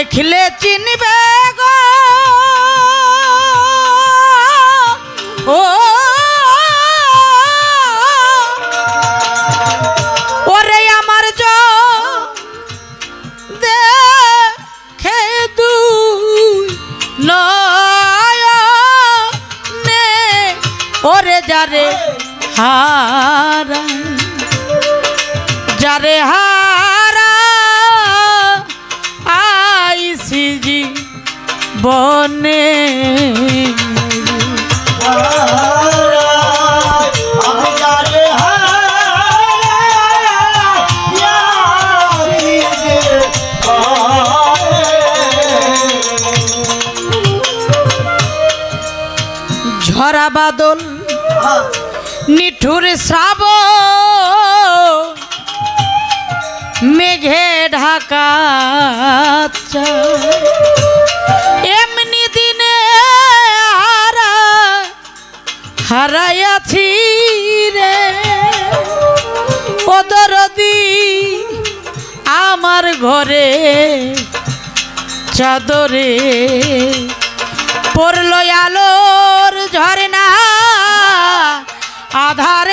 দেখলে চিনবে গো। ও ওরে আমার জ দেখে দুই নয়নে ওরে যারে হারা বাদল, নিঠুর শ্রাব, মেঘে ঢাকা এমনি দিনে হারা, হারাইয়াছি রে। ওদরদি আমার ঘরে চাদরে পড়ল আলোর ঝরনা আধারের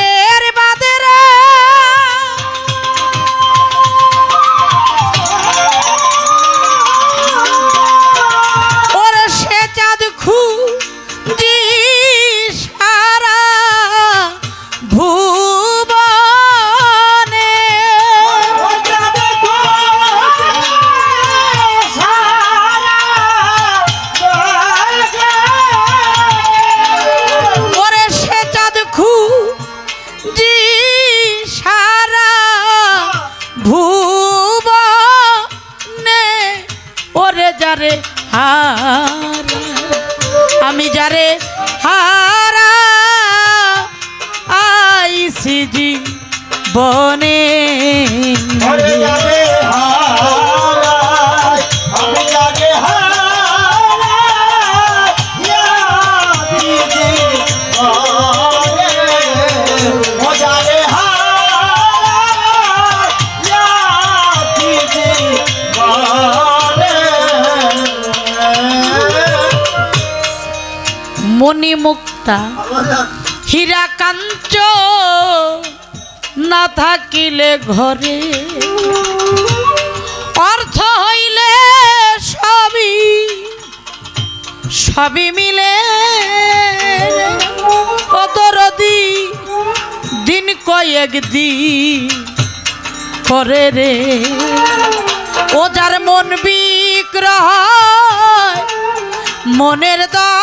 যারে হার আমি যারে হারা আইসিজি বনে আমি জানে মণি মুক্তা হীরা কাঞ্চ না থাকিলে ঘরে। অর্থ হইলে সবই সবই মিলে। কতরদি দিন কয়েক দিন করে রে। ও যার মন বিগ্রহ, মনের দ্বারে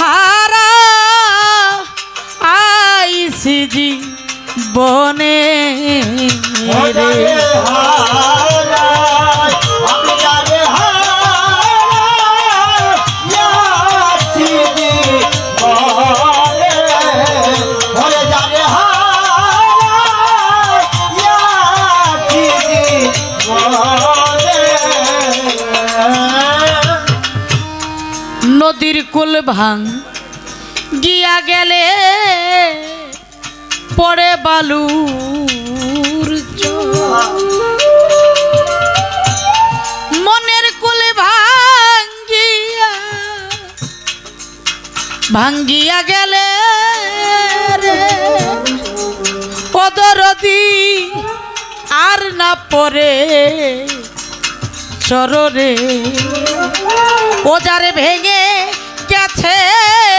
হারা আইসিজি বনে রে। কুল ভাঙ গিয়া গেলে পরে চর। মনের কুল ভাঙ্গিয়া ভাঙ্গিয়া গেলে রে পদরদি আর না পরে চররে ওজারে ভেঙে 诶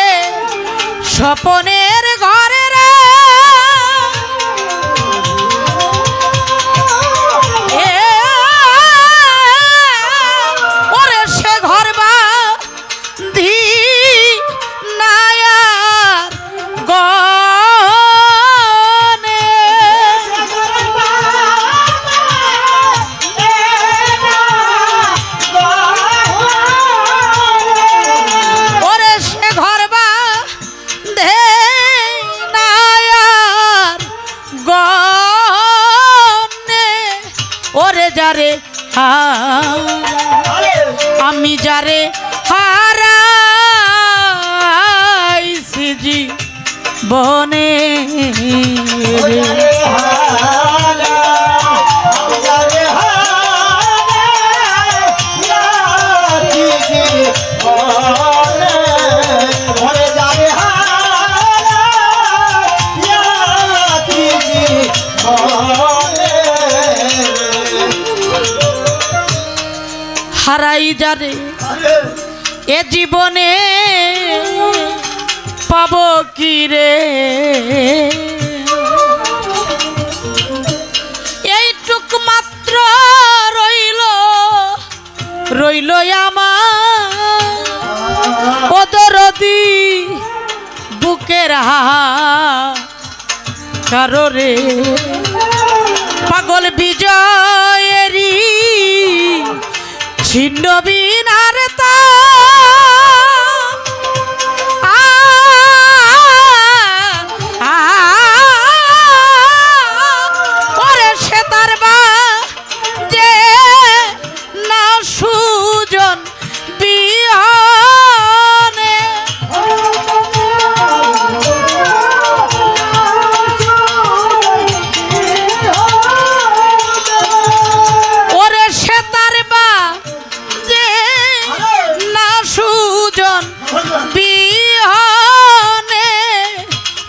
বনে পাব কি রে? এইটুক মাত্র রইল রইল আমার ওদরদি বুকের কারোরে পাগল বিজয়েরই ছিন্ন বিনার তা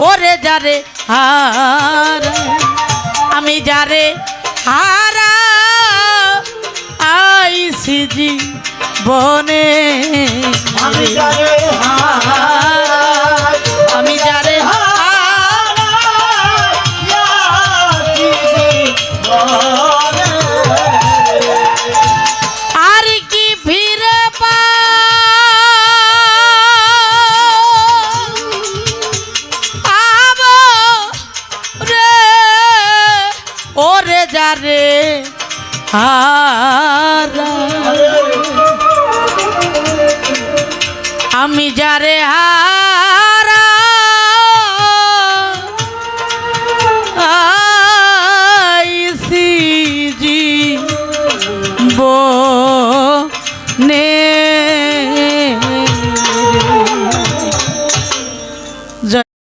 ওরে যারে হার আমি যারে হারা আইসিজি বনে আমি যারে হারাই যারে আমি যারে হারা